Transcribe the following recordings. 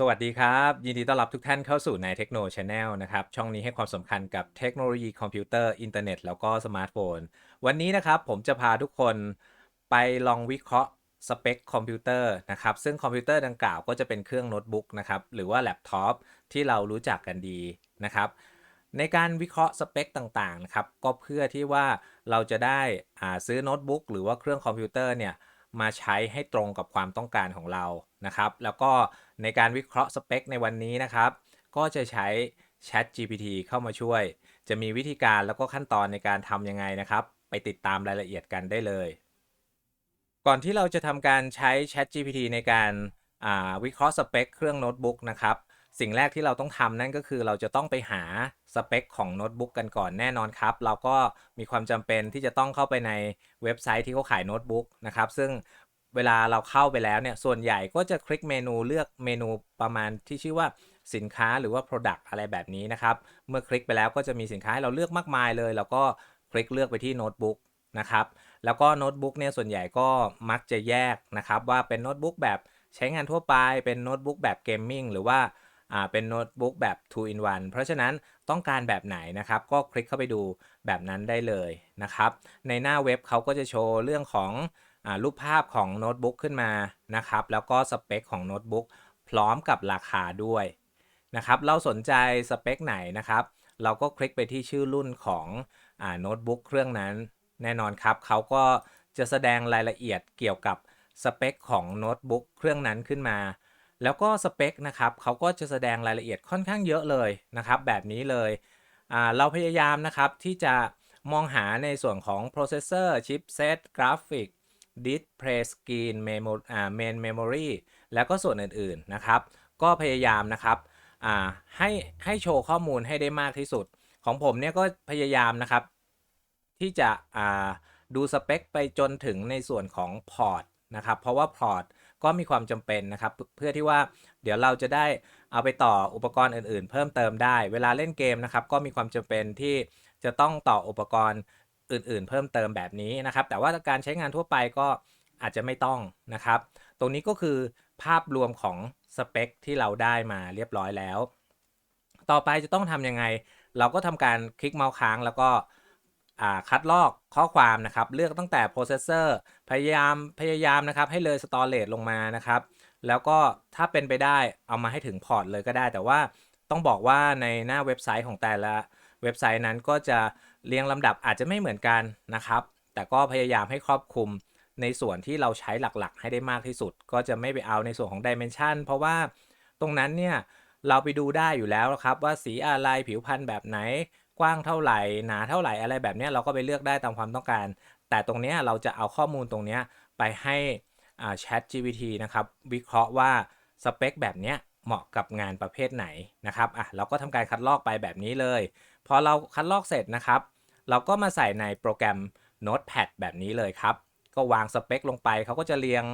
สวัสดีครับ ยินดีต้อนรับทุกท่านเข้าสู่ในเทคโนช n แนลนะครับ ช่องนี้ให้ความสำคัญกับเทคโนโลยีคอมพิวเตอร์ อินเทอร์เน็ต แล้วก็สมาร์ทโฟน วันนี้นะครับผมจะพาทุกคนไปลองวิเคราะห์สเปคคอมพิวเตอร์นะครับ ซึ่งคอมพิวเตอร์ดังกล่าวก็จะเป็นเครื่องโน้ตบุ๊กนะครับ หรือว่าแล็ปท็อปที่เรารู้จักกันดีนะครับในการวิเคราะห์สเปคต่างๆนะครับก็เพื่อที่ว่าเราจะได้ซื้อโน้ตบุ๊กหรือว่าเครื่องคอมพิวเตอร์เนี่ยมาใช้ให้ตรงกับความต้องการของเรานะครับ แล้วก็ ในการวิเคราะห์สเปคในวันนี้นะครับ ก็จะใช้ Chat GPT เข้ามาช่วย จะมีวิธีการแล้วก็ขั้นตอนในการทำยังไงนะครับ ไปติดตามรายละเอียดกันได้เลย ก่อนที่เราจะทำการใช้ Chat GPT ในการาวิเคราะห์สเปคเครื่องโน้ตบุ๊กนะครับสิ่งแรกที่เราต้องทำนั่นก็คือเราจะต้องไปหาสเปคของโน้ตบุ๊กกันก่อนแน่นอนครับ เราก็มีความจำเป็นที่จะต้องเข้าไปในเว็บไซต์ที่เขาขายโน้ตบุ๊กนะครับ ซึ่ง เวลาเราเข้าไปแล้วเนี่ย ส่วนใหญ่ก็จะคลิกเมนูเลือกเมนูประมาณที่ชื่อว่าสินค้าหรือว่า Product อะไรแบบนี้นะครับ เมื่อคลิกไปแล้วก็จะมีสินค้าให้เราเลือกมากมายเลย แล้วก็คลิกเลือกไปที่โน้ตบุ๊กนะครับ แล้วก็โน้ตบุ๊กเนี่ยส่วนใหญ่ก็มักจะแยกนะครับ ว่าเป็นโน้ตบุ๊กแบบใช้งานทั่วไป เป็นโน้ตบุ๊กแบบเกมมิ่งหรือว่าอ่าเป็นโน้ตบุ๊กแบบ 2 in 1 เพราะฉะนั้นต้องการแบบไหนนะครับ ก็คลิกเข้าไปดูแบบนั้นได้เลยนะครับ ในหน้าเว็บเขาก็จะโชว์เรื่องของ รูปภาพของโน้ตบุ๊กขึ้นมานะครับ แล้วก็สเปคของโน้ตบุ๊กพร้อมกับราคาด้วยนะครับ เราสนใจสเปคไหนนะครับ เราก็คลิกไปที่ชื่อรุ่นของโน้ตบุ๊กเครื่องนั้น แน่นอนครับเขาก็จะแสดงรายละเอียดเกี่ยวกับสเปคของโน้ตบุ๊กเครื่องนั้นขึ้นมา แล้วก็สเปคนะครับเขาก็จะแสดงรายละเอียดค่อนข้างเยอะเลยนะครับ แบบนี้เลยเราพยายามนะครับที่จะมองหาในส่วนของ processor chipset graphic display screen memo อ่า main memory แล้วก็ส่วนอื่นๆนะครับ ก็พยายามนะครับอ่าให้ให้โชว์ข้อมูลให้ได้มากที่สุด ของผมเนี่ยก็พยายามนะครับ ที่จะอ่าดูสเปคไปจนถึงในส่วนของพอร์ตนะครับ เพราะว่าพอร์ตก็มีความจำเป็นนะครับ เพื่อที่ว่าเดี๋ยวเราจะได้เอาไปต่ออุปกรณ์อื่นๆ เพิ่มเติมได้ เวลาเล่นเกมนะครับ ก็มีความจำเป็นที่จะต้องต่ออุปกรณ์ อื่นๆ เพิ่มเติมแบบนี้นะครับ แต่ว่าการใช้งานทั่วไปก็อาจจะไม่ต้องนะครับ ตรงนี้ก็คือภาพรวมของสเปคที่เราได้มาเรียบร้อยแล้ว ต่อไปจะต้องทำยังไง เราก็ทำการคลิกเมาส์ค้างแล้วก็คัดลอกข้อความนะครับ เลือกตั้งแต่ processor พยายามพยายามนะครับให้เลย storage ลงมานะครับ แล้วก็ถ้าเป็นไปได้เอามาให้ถึงพอร์ตเลยก็ได้ แต่ว่าต้องบอกว่าในหน้าเว็บไซต์ของแต่ละ เว็บไซต์นั้นก็จะเรียงลำดับอาจจะไม่เหมือนกันนะครับ แต่ก็พยายามให้ครอบคลุมในส่วนที่เราใช้หลักๆ ให้ได้มากที่สุด ก็จะไม่ไปเอาในส่วนของ dimension เพราะว่าตรงนั้นเนี่ยเราไปดูได้อยู่แล้วครับว่าสีอะไรผิวพรรณแบบไหน กว้างเท่าไหร่ หนาเท่าไหร่อะไรแบบนี้เราก็ไปเลือกได้ตามความต้องการ แต่ตรงนี้เราจะเอาข้อมูลตรงนี้ไปให้ Chat GPT นะครับ วิเคราะห์ว่าสเปคแบบเนี้ย เหมาะกับงานประเภทไหนนะครับอะเราก็ทำการคัดลอกไปแบบนี้เลย พอเราคัดลอกเสร็จนะครับ เราก็มาใส่ในโปรแกรม Notepad แบบนี้เลยครับ ก็วางสเปคลงไปเขาก็จะเรียง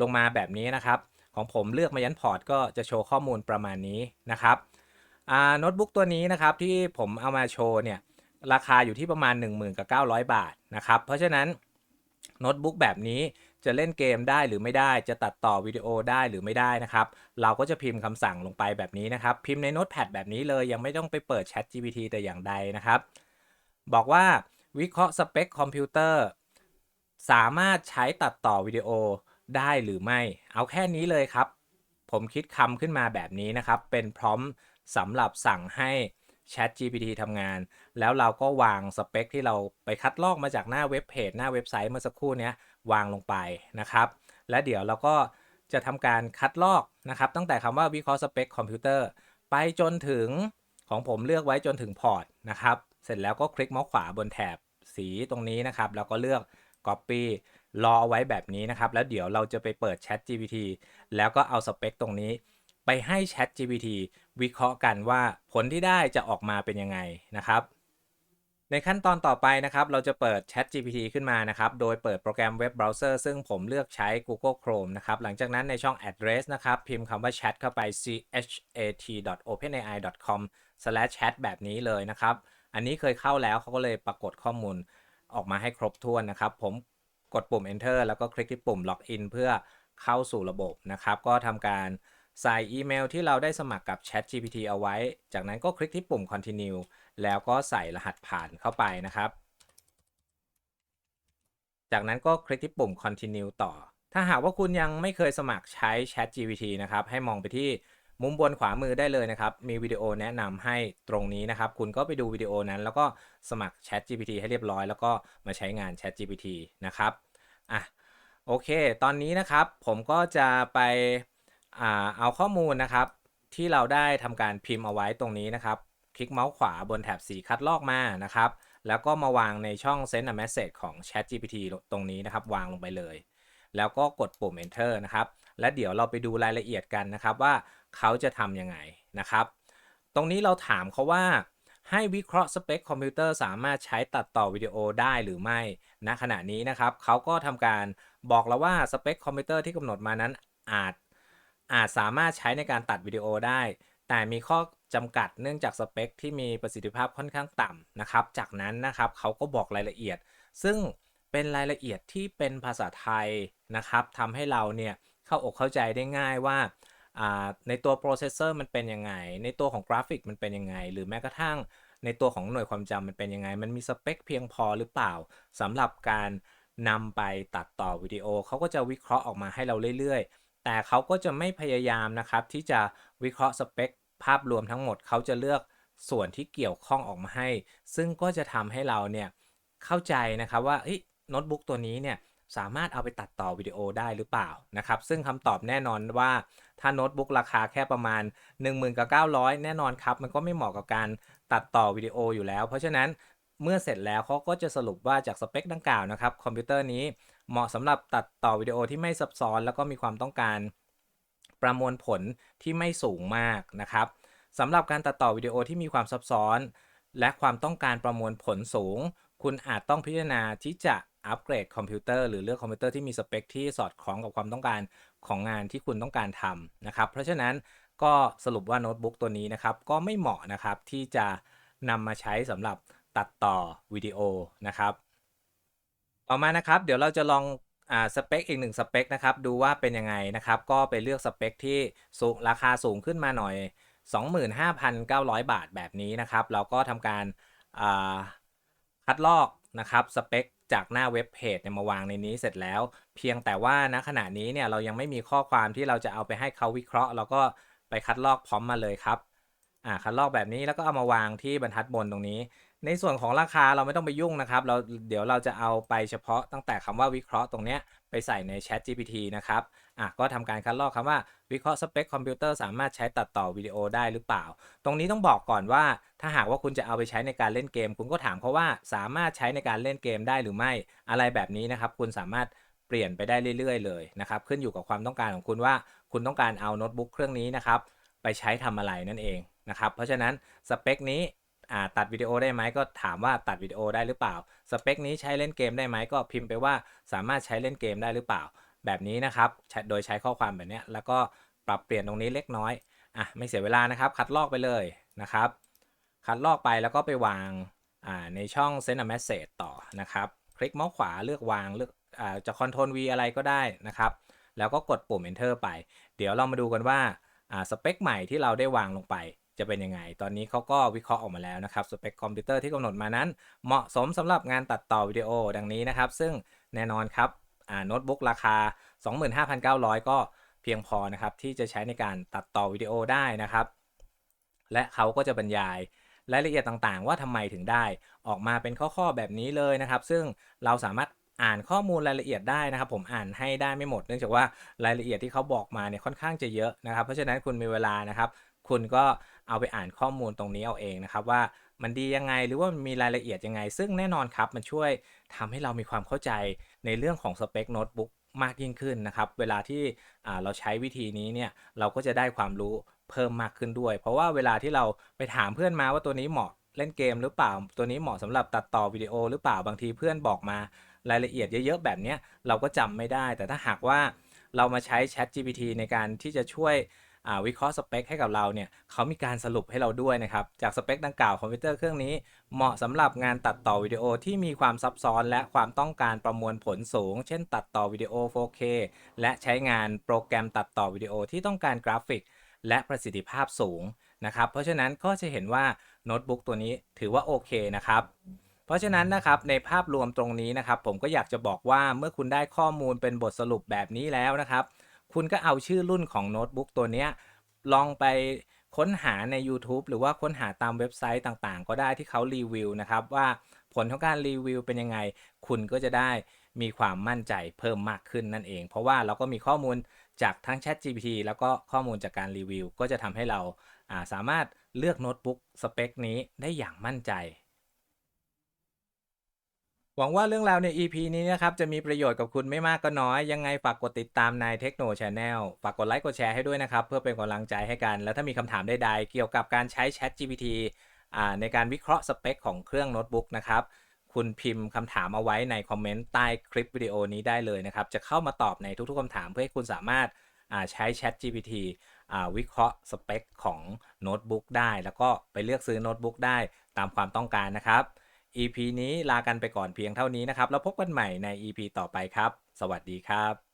ลงมาแบบนี้นะครับ ของผมเลือกมายันพอร์ตก็จะโชว์ข้อมูลประมาณนี้นะครับอ่าโน้ตบุ๊กตัวนี้นะครับที่ผมเอามาโชว์เนี่ยราคาอยู่ที่ประมาณ1 9 0 0 บาทนะครับ เพราะฉะนั้นโน้ตบุ๊กแบบนี้ จะเล่นเกมได้หรือไม่ได้ จะตัดต่อวิดีโอได้หรือไม่ได้นะครับ เราก็จะพิมพ์คำสั่งลงไปแบบนี้นะครับ พิมพ์ในโน้ตแพดแบบนี้เลยยังไม่ต้องไปเปิด Chat GPT แต่อย่างใดนะครับ บอกว่าวิเคราะห์สเปคคอมพิวเตอร์สามารถใช้ตัดต่อวิดีโอได้หรือไม่ เอาแค่นี้เลยครับ ผมคิดคำขึ้นมาแบบนี้นะครับ เป็นพร้อมสำหรับสั่งให้ Chat GPT ทำงาน แล้วเราก็วางสเปคที่เราไปคัดลอกมาจากหน้าเว็บเพจหน้าเว็บไซต์เมื่อสักครู่เนี้ย วางลงไปนะครับ และเดี๋ยวเราก็จะทำการคัดลอกนะครับ ตั้งแต่คำว่าวิเคราะห์สเปคคอมพิวเตอร์ไปจนถึงของผมเลือกไว้จนถึงพอร์ตนะครับ เสร็จแล้วก็คลิกเมาส์ขวาบนแถบสีตรงนี้นะครับ แล้วก็เลือก Copy รอเอาไว้แบบนี้นะครับ แล้วเดี๋ยวเราจะไปเปิด Chat GPT แล้วก็เอาสเปคตรงนี้ไปให้ Chat GPT วิเคราะห์กันว่าผลที่ได้จะออกมาเป็นยังไงนะครับ ในขั้นตอนต่อไปนะครับ เราจะเปิด Chat GPT ขึ้นมานะครับ โดยเปิดโปรแกรมเว็บเบราว์เซอร์ซึ่งผมเลือกใช้ Google Chrome นะครับ หลังจากนั้นในช่อง address นะครับ พิมพ์คำว่า chat เข้าไป chat.openai.com/chat แบบนี้เลยนะครับ อันนี้เคยเข้าแล้วเขาก็เลยปรากฏข้อมูลออกมาให้ครบถ้วนนะครับ ผมกดปุ่ม enter แล้วก็คลิกที่ปุ่ม login เพื่อเข้าสู่ระบบนะครับ ก็ทำการ ใส่อีเมลที่เราได้สมัครกับ Chat GPT เอาไว้ จากนั้นก็คลิกที่ปุ่ม continue แล้วก็ใส่รหัสผ่านเข้าไปนะครับ จากนั้นก็คลิกที่ปุ่ม continue ต่อ ถ้าหากว่าคุณยังไม่เคยสมัครใช้ Chat GPT นะครับ ให้มองไปที่มุมบนขวามือได้เลยนะครับ มีวิดีโอแนะนำให้ตรงนี้นะครับ คุณก็ไปดูวิดีโอนั้น แล้วก็สมัคร Chat GPT ให้เรียบร้อย แล้วก็มาใช้งาน Chat GPT นะครับ อะ โอเค ตอนนี้นะครับ ผมก็จะไป อ่าเอาข้อมูลนะครับ ที่เราได้ทำการพิมพ์เอาไว้ตรงนี้นะครับ คลิกเมาส์ขวาบนแถบสีคัดลอกมานะครับ แล้วก็มาวางในช่อง send a message ของ Chat GPT ตรงนี้นะครับ วางลงไปเลย แล้วก็กดปุ่ม enter นะครับ และเดี๋ยวเราไปดูรายละเอียดกันนะครับว่าเขาจะทำยังไงนะครับ ตรงนี้เราถามเขาว่าให้วิเคราะห์สเปคคอมพิวเตอร์สามารถใช้ตัดต่อวิดีโอได้หรือไม่ณขณะนี้นะครับเขาก็ทำการบอกเราว่าสเปคคอมพิวเตอร์ที่กำหนดมานั้นอาจ อาจสามารถใช้ในการตัดวิดีโอได้ แต่มีข้อจำกัดเนื่องจากสเปคที่มีประสิทธิภาพค่อนข้างต่ำนะครับ จากนั้นนะครับเขาก็บอกรายละเอียด ซึ่งเป็นรายละเอียดที่เป็นภาษาไทยนะครับทำให้เราเนี่ยเข้าอกเข้าใจได้ง่ายว่าในตัวโปรเซสเซอร์มันเป็นยังไง ในตัวของกราฟิกมันเป็นยังไง หรือแม้กระทั่งในตัวของหน่วยความจำมันเป็นยังไง มันมีสเปคเพียงพอหรือเปล่าสำหรับการนำไปตัดต่อวิดีโอเขาก็จะวิเคราะห์ออกมาให้เราเรื่อยๆ แต่เขาก็จะไม่พยายามนะครับที่จะวิเคราะห์สเปคภาพรวมทั้งหมดเขาจะเลือกส่วนที่เกี่ยวข้องออกมาให้ ซึ่งก็จะทำให้เราเนี่ยเข้าใจนะครับว่าโน้ตบุ๊กตัวนี้เนี่ยสามารถเอาไปตัดต่อวิดีโอได้หรือเปล่านะครับ ซึ่งคำตอบแน่นอนว่าถ้าโน้ตบุ๊กราคาแค่ประมาณ 19,900 แน่นอนครับ มันก็ไม่เหมาะกับการตัดต่อวิดีโออยู่แล้ว เพราะฉะนั้นเมื่อเสร็จแล้วเขาก็จะสรุปว่าจากสเปคดังกล่าวนะครับ คอมพิวเตอร์นี้ เหมาะสำหรับตัดต่อวิดีโอที่ไม่ซับซ้อน แล้วก็มีความต้องการประมวลผลที่ไม่สูงมากนะครับสำหรับการตัดต่อวิดีโอที่มีความซับซ้อน และความต้องการประมวลผลสูง คุณอาจต้องพิจารณาที่จะอัปเกรดคอมพิวเตอร์หรือเลือกคอมพิวเตอร์ที่มีสเปคที่สอดคล้องกับความต้องการของงานที่คุณต้องการทำนะครับ เพราะฉะนั้นก็สรุปว่าโน้ตบุ๊กตัวนี้นะครับ ก็ไม่เหมาะนะครับที่จะนำมาใช้สำหรับตัดต่อวิดีโอนะครับ ต่อมานะครับ เดี๋ยวเราจะลองอ่าสเปคอีกหนึ่งสเปคนะครับ ดูว่าเป็นยังไงนะครับ ก็ไปเลือกสเปคที่สูงราคาสูงขึ้นมาหน่อย 25,900 บาทแบบนี้นะครับ เราก็ทำการอ่าคัดลอกนะครับสเปคจากหน้าเว็บเพจเนี่ยมาวางในนี้เสร็จแล้ว เพียงแต่ว่าณขณะนี้เนี่ยเรายังไม่มีข้อความที่เราจะเอาไปให้เขาวิเคราะห์ เราก็ไปคัดลอกพร้อมมาเลยครับอ่าคัดลอกแบบนี้แล้วก็เอามาวางที่บรรทัดบนตรงนี้ ในส่วนของราคาเราไม่ต้องไปยุ่งนะครับ เราเดี๋ยวเราจะเอาไปเฉพาะตั้งแต่คำว่าวิเคราะห์ตรงเนี้ยไปใส่ใน Chat GPT นะครับอะก็ทำการคัดลอกคำว่าวิเคราะห์สเปคคอมพิวเตอร์สามารถใช้ตัดต่อวิดีโอได้หรือเปล่า ตรงนี้ต้องบอกก่อนว่า ถ้าหากว่าคุณจะเอาไปใช้ในการเล่นเกม คุณก็ถามเขาว่าสามารถใช้ในการเล่นเกมได้หรือไม่อะไรแบบนี้นะครับ คุณสามารถเปลี่ยนไปได้เรื่อย ๆ เลยนะครับขึ้นอยู่กับความต้องการของคุณว่า คุณต้องการเอาโน้ตบุ๊กเครื่องนี้นะครับไปใช้ทำอะไรนั่นเองนะครับเพราะฉะนั้นสเปคนี้ อ่าตัดวิดีโอได้ไหมก็ถามว่าตัดวิดีโอได้หรือเปล่า สเปคนี้ใช้เล่นเกมได้ไหมก็พิมพ์ไปว่าสามารถใช้เล่นเกมได้หรือเปล่า แบบนี้นะครับโดยใช้ข้อความแบบนี้แล้วก็ปรับเปลี่ยนตรงนี้เล็กน้อยอะไม่เสียเวลานะครับ คัดลอกไปเลยนะครับ คัดลอกไปแล้วก็ไปวางอ่าในช่อง send a message ต่อนะครับ คลิกเมาส์ขวาเลือกวางเลือกอ่าจะ Ctrl V อะไรก็ได้นะครับ แล้วก็กดปุ่ม enter ไป เดี๋ยวเรามาดูกันว่าอ่าสเปคใหม่ที่เราได้วางลงไป จะเป็นยังไง ตอนนี้เขาก็วิเคราะห์ออกมาแล้วนะครับ สเปคคอมพิวเตอร์ที่กำหนดมานั้น เหมาะสมสำหรับงานตัดต่อวิดีโอดังนี้นะครับ ซึ่งแน่นอนครับโน้ตบุ๊กราคา 25,900 ก็เพียงพอนะครับที่จะใช้ในการตัดต่อวิดีโอได้นะครับ และเขาก็จะบรรยายรายละเอียดต่างๆ ว่าทำไมถึงได้ออกมาเป็นข้อๆแบบนี้เลยนะครับ ซึ่งเราสามารถอ่านข้อมูลรายละเอียดได้นะครับ ผมอ่านให้ได้ไม่หมด เนื่องจากว่ารายละเอียดที่เขาบอกมาเนี่ยค่อนข้างจะเยอะนะครับ เพราะฉะนั้นคุณมีเวลานะครับ คุณก็เอาไปอ่านข้อมูลตรงนี้เอาเองนะครับว่ามันดียังไงหรือว่ามันมีรายละเอียดยังไง ซึ่งแน่นอนครับ มันช่วยทำให้เรามีความเข้าใจในเรื่องของสเปคโน้ตบุ๊กมากยิ่งขึ้นนะครับ เวลาที่เราใช้วิธีนี้เนี่ยเราก็จะได้ความรู้เพิ่มมากขึ้นด้วย เพราะว่าเวลาที่เราไปถามเพื่อนมาว่าตัวนี้เหมาะเล่นเกมหรือเปล่า ตัวนี้เหมาะสำหรับตัดต่อวิดีโอหรือเปล่าบางทีเพื่อนบอกมารายละเอียดเยอะๆแบบนี้เราก็จำไม่ได้ แต่ถ้าหากว่าเรามาใช้ Chat GPT ในการที่จะช่วย วิเคราะห์สเปคให้กับเราเนี่ยเขามีการสรุปให้เราด้วยนะครับ จากสเปคดังกล่าวคอมพิวเตอร์เครื่องนี้เหมาะสำหรับงานตัดต่อวิดีโอที่มีความซับซ้อนและความต้องการประมวลผลสูง เช่น ตัดต่อวิดีโอ 4K และใช้งานโปรแกรมตัดต่อวิดีโอที่ต้องการกราฟิก และประสิทธิภาพสูงนะครับ เพราะฉะนั้นก็จะเห็นว่าโน้ตบุ๊กตัวนี้ถือว่าโอเคนะครับเพราะฉะนั้นนะครับในภาพรวมตรงนี้นะครับ ผมก็อยากจะบอกว่าเมื่อคุณได้ข้อมูลเป็นบทสรุปแบบนี้แล้วนะครับ คุณก็เอาชื่อรุ่นของโน้ตบุ๊กตัวเนี้ยลองไปค้นหาใน YouTube หรือว่าค้นหาตามเว็บไซต์ต่างๆ ก็ได้ที่เขารีวิวนะครับว่าผลของการรีวิวเป็นยังไง คุณก็จะได้มีความมั่นใจเพิ่มมากขึ้นนั่นเอง เพราะว่าเราก็มีข้อมูลจากทั้ง Chat GPT แล้วก็ข้อมูลจากการรีวิว ก็จะทำให้เราาสามารถเลือกโน้ตบุ๊กสเปคนี้ได้อย่างมั่นใจ หวังว่าเรื่องราวใน EP นี้นะครับจะมีประโยชน์กับคุณไม่มากก็น้อย ยังไงฝากกดติดตามใน Techno Channel ฝากกดไลค์กดแชร์ให้ด้วยนะครับ เพื่อเป็นกำลังใจให้กัน แล้วถ้ามีคำถามใดๆ เกี่ยวกับการใช้ Chat GPT อ่าในการวิเคราะห์สเปคของเครื่องโน้ตบุ๊กนะครับคุณพิมพ์คำถามเอาไว้ในคอมเมนต์ใต้คลิปวิดีโอนี้ได้เลยนะครับ จะเข้ามาตอบในทุกๆคำถามเพื่อให้คุณสามารถอ่าใช้ Chat GPT อ่าวิเคราะห์สเปคของโน้ตบุ๊กได้ แล้วก็ไปเลือกซื้อโน้ตบุ๊กได้ตามความต้องการนะครับ EP นี้ลากันไปก่อนเพียงเท่านี้นะครับ แล้วพบกันใหม่ใน EP ต่อไปครับ สวัสดีครับ